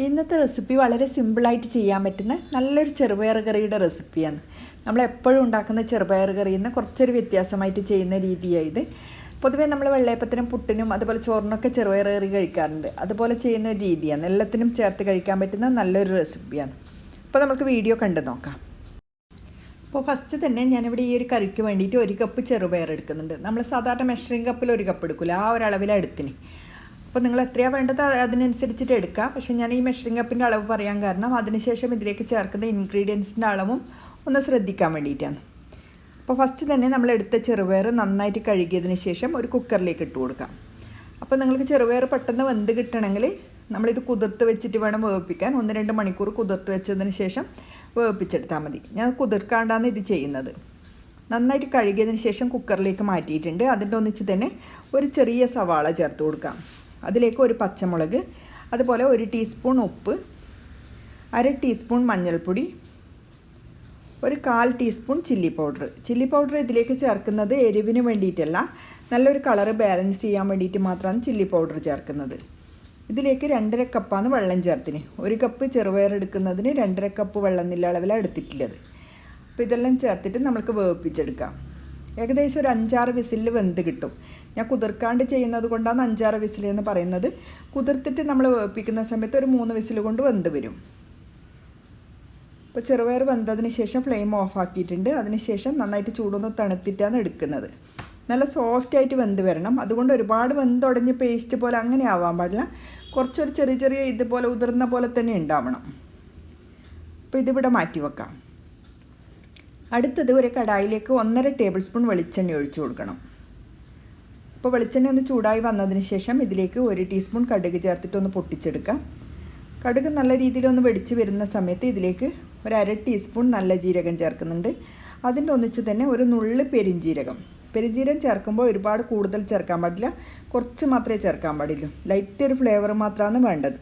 ഇന്നത്തെ റെസിപ്പി വളരെ സിമ്പിളായിട്ട് ചെയ്യാൻ പറ്റുന്ന നല്ലൊരു ചെറുപയർ കറിയുടെ റെസിപ്പിയാണ്. നമ്മൾ എപ്പോഴും ഉണ്ടാക്കുന്ന ചെറുപയർ കറിയിൽ നിന്ന് കുറച്ചൊരു വ്യത്യാസമായിട്ട് ചെയ്യുന്ന രീതിയായത് പൊതുവേ നമ്മൾ വെള്ളയപ്പത്തിനും പുട്ടിനും അതുപോലെ ചോറിനൊക്കെ ചെറുപയർ കറി കഴിക്കാറുണ്ട്. അതുപോലെ ചെയ്യുന്ന ഒരു രീതിയാണ്. എല്ലാത്തിനും ചേർത്ത് കഴിക്കാൻ പറ്റുന്ന നല്ലൊരു റെസിപ്പിയാണ്. അപ്പോൾ നമുക്ക് വീഡിയോ കണ്ടു നോക്കാം. അപ്പോൾ ഫസ്റ്റ് തന്നെ ഞാനിവിടെ ഈ ഒരു കറിക്ക് വേണ്ടിയിട്ട് ഒരു കപ്പ് ചെറുപയർ എടുക്കുന്നുണ്ട്. നമ്മൾ സാധാരണ മെഷറിംഗ് കപ്പിൽ ഒരു കപ്പ് എടുക്കില്ല ആ ഒരു അളവിലാണ് എടുത്തിന്. അപ്പോൾ നിങ്ങൾ എത്രയാണ് വേണ്ടത് അതിനനുസരിച്ചിട്ട് എടുക്കാം. പക്ഷേ ഞാൻ ഈ മെഷറിംഗ് കപ്പിന്റെ അളവ് പറയാൻ കാരണം അതിനുശേഷം ഇതിലേക്ക് ചേർക്കുന്ന ഇൻഗ്രീഡിയൻസിന്റെ അളവും ഒന്ന് ശ്രദ്ധിക്കാൻ വേണ്ടിയിട്ടാണ്. അപ്പോൾ ഫസ്റ്റ് തന്നെ നമ്മൾ എടുത്ത ചെറുപയർ നന്നായിട്ട് കഴുകിയതിന് ശേഷം ഒരു കുക്കറിലേക്ക് ഇട്ട് കൊടുക്കാം. അപ്പോൾ നിങ്ങൾക്ക് ചെറുപയർ പെട്ടെന്ന് വെന്ത് കിട്ടണമെങ്കിൽ നമ്മളിത് കുതിർത്ത് വെച്ചിട്ട് വേണം വേവിപ്പിക്കാൻ. ഒന്ന് രണ്ട് മണിക്കൂർ കുതിർത്ത് വെച്ചതിന് ശേഷം വേവിപ്പിച്ചെടുത്താൽ മതി. ഞാൻ കുതിർക്കാണ്ടാണ് ഇത് ചെയ്യുന്നത്. നന്നായിട്ട് കഴുകിയതിന് ശേഷം കുക്കറിലേക്ക് മാറ്റിയിട്ടുണ്ട്. അതിന്റെ ഒന്നിച്ച് തന്നെ ഒരു ചെറിയ സവാള ചേർത്ത് കൊടുക്കാം. അതിലേക്ക് ഒരു പച്ചമുളക് അതുപോലെ ഒരു ടീസ്പൂൺ ഉപ്പ് അര ടീസ്പൂൺ മഞ്ഞൾപ്പൊടി ഒരു കാൽ teaspoon chilli powder. Chilli powder ഇതിലേക്ക് ചേർക്കുന്നത് എരിവിന് വേണ്ടിയിട്ടല്ല നല്ലൊരു കളറ് ബാലൻസ് ചെയ്യാൻ വേണ്ടിയിട്ട് മാത്രമാണ് ചില്ലി പൗഡർ ചേർക്കുന്നത്. ഇതിലേക്ക് രണ്ടര കപ്പാണ് വെള്ളം ചേർത്തിന്. ഒരു കപ്പ് ചെറുപയർ എടുക്കുന്നതിന് രണ്ടര കപ്പ് വെള്ളം എന്നുള്ള അളവിലാണ് എടുത്തിട്ടുള്ളത്. അപ്പോൾ ഇതെല്ലാം ചേർത്തിട്ട് നമുക്ക് വേവിപ്പിച്ചെടുക്കാം. ഏകദേശം ഒരു അഞ്ചാറ് വിസിലിൽ വെന്ത് കിട്ടും. ഞാൻ കുതിർക്കാണ്ട് ചെയ്യുന്നത് കൊണ്ടാണ് അഞ്ചാറ് വിസിൽ എന്ന് പറയുന്നത്. കുതിർത്തിട്ട് നമ്മൾ വേപ്പിക്കുന്ന സമയത്ത് ഒരു മൂന്ന് വിസിൽ കൊണ്ട് വെന്ത് വരും. ഇപ്പോൾ ചെറുപയർ വെന്തതിന് ശേഷം ഫ്ലെയിം ഓഫ് ആക്കിയിട്ടുണ്ട്. അതിന് ശേഷം നന്നായിട്ട് ചൂടൊന്ന് തണുത്തിട്ടാണ് എടുക്കുന്നത്. നല്ല സോഫ്റ്റ് ആയിട്ട് വെന്ത് വരണം. അതുകൊണ്ട് ഒരുപാട് വെന്തുടഞ്ഞ് പേസ്റ്റ് പോലെ അങ്ങനെ ആവാൻ പാടില്ല. കുറച്ചൊരു ചെറിയ ചെറിയ ഇതുപോലെ ഉതിർന്ന പോലെ തന്നെ ഉണ്ടാവണം. അപ്പോൾ ഇതിവിടെ മാറ്റി വെക്കാം. അടുത്തത് ഒരു കടായിലേക്ക് ഒന്നര ടേബിൾ സ്പൂൺ വെളിച്ചെണ്ണ ഒഴിച്ചു കൊടുക്കണം. അപ്പോൾ വെളിച്ചെണ്ണ ഒന്ന് ചൂടായി വന്നതിന് ശേഷം ഇതിലേക്ക് ഒരു ടീസ്പൂൺ കടുക് ചേർത്തിട്ട് ഒന്ന് പൊട്ടിച്ചെടുക്കാം. കടുക് നല്ല രീതിയിൽ ഒന്ന് വെടിച്ച് വരുന്ന സമയത്ത് ഇതിലേക്ക് ഒരു അര ടീസ്പൂൺ നല്ല ജീരകം ചേർക്കുന്നുണ്ട്. അതിന്റെ ഒന്നിച്ച് തന്നെ ഒരു നുള്ള് പെരിഞ്ജീരകം പെരിഞ്ജീരകം ചേർക്കുമ്പോൾ ഒരുപാട് കൂടുതൽ ചേർക്കാൻ പാടില്ല. കുറച്ച് മാത്രമേ ചേർക്കാൻ പാടില്ലൂ. ലൈറ്റ് ഒരു ഫ്ലേവർ മാത്രമാണ് വേണ്ടത്.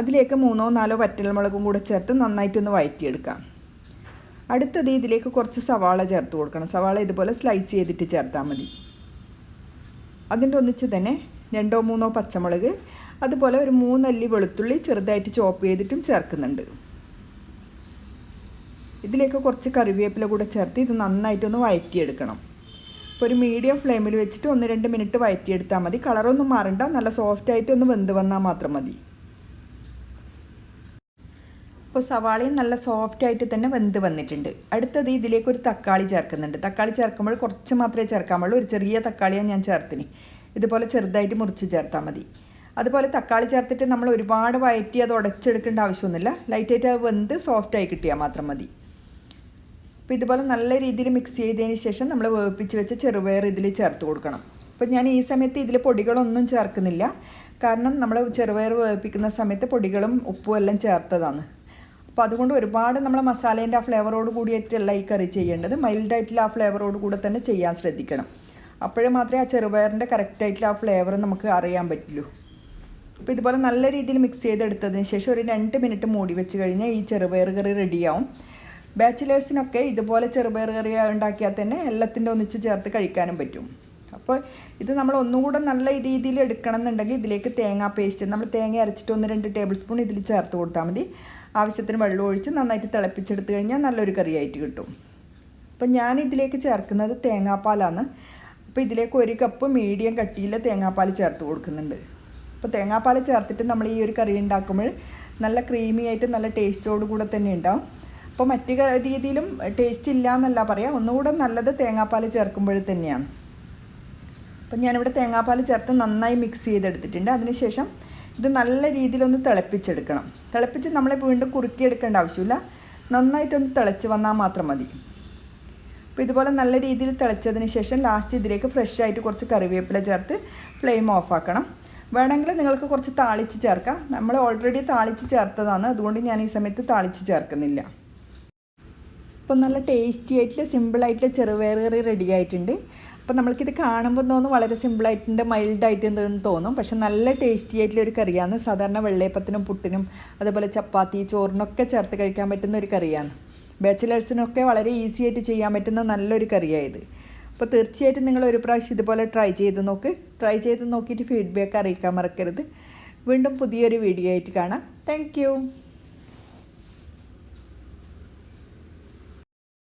അതിലേക്ക് മൂന്നോ നാലോ വറ്റൽമുളകും കൂടെ ചേർത്ത് നന്നായിട്ടൊന്ന് വഴറ്റിയെടുക്കാം അടുത്തത് ഇതിലേക്ക് കുറച്ച് സവാള ചേർത്ത് കൊടുക്കണം. സവാള ഇതുപോലെ സ്ലൈസ് ചെയ്തിട്ട് ചേർത്താൽ മതി. അതിന്റെ ഒന്നിച്ച് തന്നെ രണ്ടോ മൂന്നോ പച്ചമുളക് അതുപോലെ ഒരു മൂന്നല്ലി വെളുത്തുള്ളി ചെറുതായിട്ട് ചോപ്പ് ചെയ്തിട്ടും ചേർക്കുന്നുണ്ട്. ഇതിലേക്ക് കുറച്ച് കറിവേപ്പില കൂടെ ചേർത്ത് ഇത് നന്നായിട്ടൊന്ന് വഴറ്റിയെടുക്കണം ഇപ്പോൾ ഒരു മീഡിയം ഫ്ലെയിമിൽ വെച്ചിട്ട് ഒന്ന് രണ്ട് മിനിറ്റ് വഴറ്റിയെടുത്താൽ മതി. കളറൊന്നും മാറണ്ട. നല്ല സോഫ്റ്റായിട്ട് ഒന്ന് വെന്ത് വന്നാൽ മാത്രം മതി. ഇപ്പോൾ സവാളയും നല്ല സോഫ്റ്റ് ആയിട്ട് തന്നെ വെന്ത് വന്നിട്ടുണ്ട്. അടുത്തത് ഇതിലേക്ക് ഒരു തക്കാളി ചേർക്കുന്നുണ്ട്. തക്കാളി ചേർക്കുമ്പോൾ കുറച്ച് മാത്രമേ ചേർക്കാൻ പാടുള്ളൂ ഒരു ചെറിയ തക്കാളിയാണ് ഞാൻ ചേർത്തിന്. ഇതുപോലെ ചെറുതായിട്ട് മുറിച്ച് ചേർത്താൽ മതി. അതുപോലെ തക്കാളി ചേർത്തിട്ട് നമ്മൾ ഒരുപാട് വയറ്റി അത് ഉടച്ചെടുക്കേണ്ട ആവശ്യമൊന്നുമില്ല. ലൈറ്റായിട്ട് അത് വെന്ത് സോഫ്റ്റായി കിട്ടിയാൽ മാത്രം മതി. അപ്പോൾ ഇതുപോലെ നല്ല രീതിയിൽ മിക്സ് ചെയ്തതിന് ശേഷം നമ്മൾ വേവിപ്പിച്ച് വെച്ച ചെറുപയർ ഇതിൽ ചേർത്ത് കൊടുക്കണം. അപ്പോൾ ഞാൻ ഈ സമയത്ത് ഇതിൽ പൊടികളൊന്നും ചേർക്കുന്നില്ല. കാരണം നമ്മൾ ചെറുപയർ വേവിപ്പിക്കുന്ന സമയത്ത് പൊടികളും ഉപ്പും എല്ലാം ചേർത്തതാണ്. അപ്പോൾ അതുകൊണ്ട് ഒരുപാട് നമ്മൾ മസാലേന്റെ ആ ഫ്ലേവറോട് കൂടിയിട്ടല്ല ഈ കറി ചെയ്യേണ്ടത്. മൈൽഡായിട്ടുള്ള ആ ഫ്ലേവറോട് കൂടെ തന്നെ ചെയ്യാൻ ശ്രദ്ധിക്കണം. അപ്പോഴേ മാത്രമേ ആ ചെറുപയറിന്റെ കറക്റ്റായിട്ടുള്ള ആ ഫ്ലേവർ നമുക്ക് അറിയാൻ പറ്റുള്ളൂ. അപ്പോൾ ഇതുപോലെ നല്ല രീതിയിൽ മിക്സ് ചെയ്തെടുത്തതിന് ശേഷം ഒരു രണ്ട് മിനിറ്റ് മൂടി വെച്ച് കഴിഞ്ഞാൽ ഈ ചെറുപയർ കറി റെഡിയാവും ബാച്ചിലേഴ്സിനൊക്കെ ഇതുപോലെ ചെറുപയർ കറി ഉണ്ടാക്കിയാൽ തന്നെ എല്ലാത്തിന്റെ ഒന്നിച്ച് ചേർത്ത് കഴിക്കാനും പറ്റും. അപ്പോൾ ഇത് നമ്മൾ ഒന്നുകൂടെ നല്ല രീതിയിൽ എടുക്കണം എന്നുണ്ടെങ്കിൽ ഇതിലേക്ക് തേങ്ങാ പേസ്റ്റ് നമ്മൾ തേങ്ങ അരച്ചിട്ട് ഒന്ന് രണ്ട് ടേബിൾ സ്പൂൺ ഇതിൽ ചേർത്ത് കൊടുത്താൽ മതി. ആവശ്യത്തിന് വെള്ളം ഒഴിച്ച് നന്നായിട്ട് തിളപ്പിച്ചെടുത്ത് കഴിഞ്ഞാൽ നല്ലൊരു കറിയായിട്ട് കിട്ടും. അപ്പം ഞാൻ ഇതിലേക്ക് ചേർക്കുന്നത് തേങ്ങാപ്പാലാണ്. അപ്പോൾ ഇതിലേക്ക് ഒരു കപ്പ് മീഡിയം കട്ടിയിൽ തേങ്ങാപ്പാൽ ചേർത്ത് കൊടുക്കുന്നുണ്ട്. അപ്പോൾ തേങ്ങാപ്പാൽ ചേർത്തിട്ട് നമ്മൾ ഈ ഒരു കറി ഉണ്ടാക്കുമ്പോൾ നല്ല ക്രീമി ആയിട്ട് നല്ല ടേസ്റ്റോട് കൂടെ തന്നെ ഉണ്ടാവും. അപ്പോൾ മറ്റു രീതിയിലും ടേസ്റ്റ് ഇല്ല എന്നല്ല പറയാം. ഒന്നുകൂടെ നല്ലത് തേങ്ങാപ്പാൽ ചേർക്കുമ്പോൾ തന്നെയാണ്. അപ്പം ഞാനിവിടെ തേങ്ങാപ്പാൽ ചേർത്ത് നന്നായി മിക്സ് ചെയ്തെടുത്തിട്ടുണ്ട്. അതിനുശേഷം ഇത് നല്ല രീതിയിലൊന്ന് തിളപ്പിച്ചെടുക്കണം. തിളപ്പിച്ച് നമ്മളെ വീണ്ടും കുറുക്കിയെടുക്കേണ്ട ആവശ്യമില്ല. നന്നായിട്ടൊന്ന് തിളച്ച് വന്നാൽ മാത്രം മതി. അപ്പോൾ ഇതുപോലെ നല്ല രീതിയിൽ തിളച്ചതിന് ശേഷം ലാസ്റ്റ് ഇതിലേക്ക് ഫ്രഷ് ആയിട്ട് കുറച്ച് കറിവേപ്പില ചേർത്ത് ഫ്ലെയിം ഓഫാക്കണം വേണമെങ്കിൽ നിങ്ങൾക്ക് കുറച്ച് താളിച്ച് ചേർക്കാം. നമ്മൾ ഓൾറെഡി താളിച്ച് ചേർത്തതാണ്. അതുകൊണ്ട് ഞാൻ ഈ സമയത്ത് താളിച്ച് ചേർക്കുന്നില്ല. അപ്പോൾ നല്ല ടേസ്റ്റി ആയിട്ടുള്ള സിമ്പിളായിട്ടുള്ള ചെറുപയർ കറി റെഡി ആയിട്ടുണ്ട്. അപ്പോൾ നമ്മൾക്കിത് കാണുമ്പോൾ തോന്നും വളരെ സിമ്പിളായിട്ടുണ്ട് മൈൽഡായിട്ട് എന്തെന്ന് തോന്നും. പക്ഷെ നല്ല ടേസ്റ്റി ആയിട്ടുള്ള ഒരു കറിയാണ്. സാധാരണ വെള്ളയപ്പത്തിനും പുട്ടിനും അതുപോലെ ചപ്പാത്തി ചോറിനൊക്കെ ചേർത്ത് കഴിക്കാൻ പറ്റുന്ന ഒരു കറിയാണ്. ബാച്ചിലേഴ്സിനൊക്കെ വളരെ ഈസി ആയിട്ട് ചെയ്യാൻ പറ്റുന്ന നല്ലൊരു കറിയായത്. അപ്പോൾ തീർച്ചയായിട്ടും നിങ്ങൾ ഒരു പ്രാവശ്യം ഇതുപോലെ ട്രൈ ചെയ്ത് നോക്ക്. ട്രൈ ചെയ്ത് നോക്കിയിട്ട് ഫീഡ്ബാക്ക് അറിയിക്കാൻ മറക്കരുത്. വീണ്ടും പുതിയൊരു വീഡിയോ ആയിട്ട് കാണാം. താങ്ക്